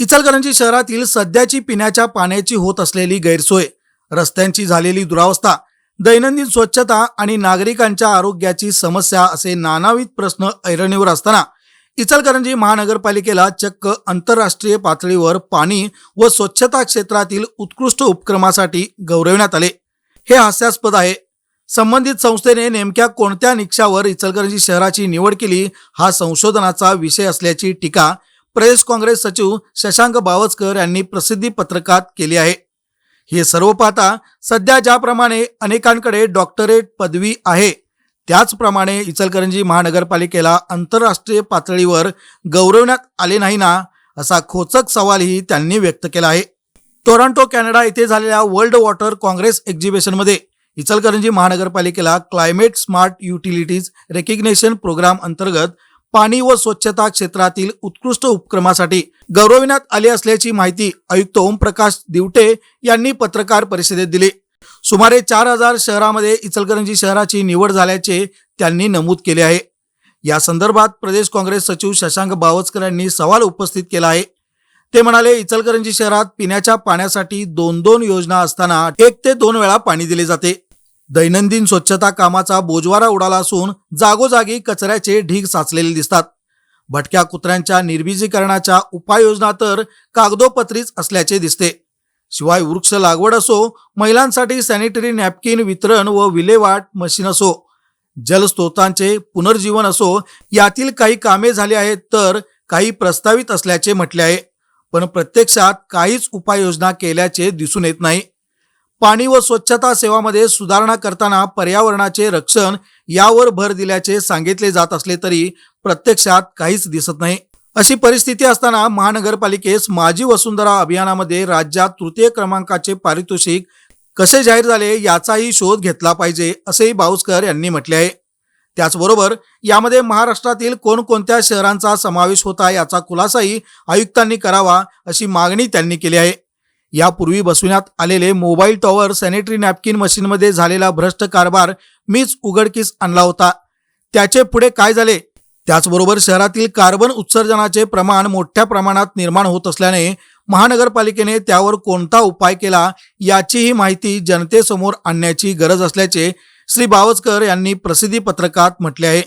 इचलकरंजी शहरातील सध्याची पिण्याच्या पाण्याची होत असलेली गैरसोय रस्त्यांची झालेली दुरावस्था दैनंदिन स्वच्छता आणि नागरिकांच्या आरोग्याची समस्या असे नानाविध प्रश्न ऐरणीवर असताना इचलकरंजी महानगरपालिकेला चक्क आंतरराष्ट्रीय पातळीवर पाणी व स्वच्छता क्षेत्रातील उत्कृष्ट उपक्रमासाठी गौरविण्यात आले. हे हास्यास्पद आहे. संबंधित संस्थेने नेमक्या कोणत्या निकषावर इचलकरंजी शहराची निवड केली हा संशोधनाचा विषय असल्याची टीका प्रदेश काँग्रेस सचिव शशांक बावचकर यांनी प्रसिद्धी पत्रकात केली आहे. हे सर्व पाहता सध्या ज्याप्रमाणे अनेकांकडे डॉक्टरेट पदवी आहे त्याचप्रमाणे इचलकरंजी महानगरपालिकेला आंतरराष्ट्रीय पातळीवर गौरवण्यात आले नाही ना असा खोचक सवालही त्यांनी व्यक्त केला आहे. टोरंटो कॅनडा येथे झालेल्या वर्ल्ड वॉटर काँग्रेस एक्झिबिशनमध्ये इचलकरंजी महानगरपालिकेला climate smart utilities recognition program अंतर्गत पाणी व स्वच्छता क्षेत्रातील उत्कृष्ट उपक्रमासाठी गौरविण्यात आली असल्याची माहिती आयुक्त ओमप्रकाश दिवटे यांनी पत्रकार परिषदेत दिली. सुमारे चार हजार शहरामध्ये इचलकरंजी शहराची निवड झाल्याचे त्यांनी नमूद केले आहे. या संदर्भात प्रदेश काँग्रेस सचिव शशांक बावचकर यांनी सवाल उपस्थित केला आहे. ते म्हणाले इचलकरंजी शहरात पिण्याच्या पाण्यासाठी दोन दोन योजना असताना एक ते दोन वेळा पाणी दिले जाते. दैनंदिन स्वच्छता कामाचा बोजवारा उडाला असून जागोजागी कचऱ्याचे ढीग साचलेले दिसतात. भटक्या कुत्र्यांच्या निर्विजीकरणाच्या उपाययोजना तर कागदोपत्रीच असल्याचे दिसते. शिवाय वृक्ष लागवड असो महिलांसाठी सॅनिटरी नॅपकिन वितरण व विल्हेवाट मशीन असो जलस्रोतांचे पुनर्जीवन असो यातील काही कामे झाली आहेत तर काही प्रस्तावित असल्याचे म्हटले आहे. पण प्रत्यक्षात काहीच उपाययोजना केल्याचे दिसून येत नाही. पाणी व स्वच्छता सेवामध्ये सुधारणा करताना पर्यावरणाचे रक्षण यावर भर दिल्याचे सांगितले जात असले तरी प्रत्यक्षात काहीच दिसत नाही. अशी परिस्थिती असताना महानगरपालिकेस माजी वसुंधरा अभियानामध्ये राज्यात तृतीय क्रमांकाचे पारितोषिक कसे जाहीर झाले याचाही शोध घेतला पाहिजे असेही बाऊसकर यांनी म्हटले आहे. त्याचबरोबर यामध्ये महाराष्ट्रातील कोणकोणत्या शहरांचा समावेश होता याचा खुलासाही आयुक्तांनी करावा अशी मागणी त्यांनी केली आहे. यापूर्वी बसविण्यात आलेले मोबाईल टॉवर सॅनिटरी नॅपकिन मशीनमध्ये झालेला भ्रष्ट कारभार मीच उघडकीस आणला होता. त्याचे पुढे काय झाले? त्याचबरोबर शहरातील कार्बन उत्सर्जनाचे प्रमाण मोठ्या प्रमाणात निर्माण होत असल्याने महानगरपालिकेने त्यावर कोणता उपाय केला याचीही माहिती जनतेसमोर आणण्याची गरज असल्याचे श्री बावचकर यांनी प्रसिद्धी पत्रकात म्हटले आहे.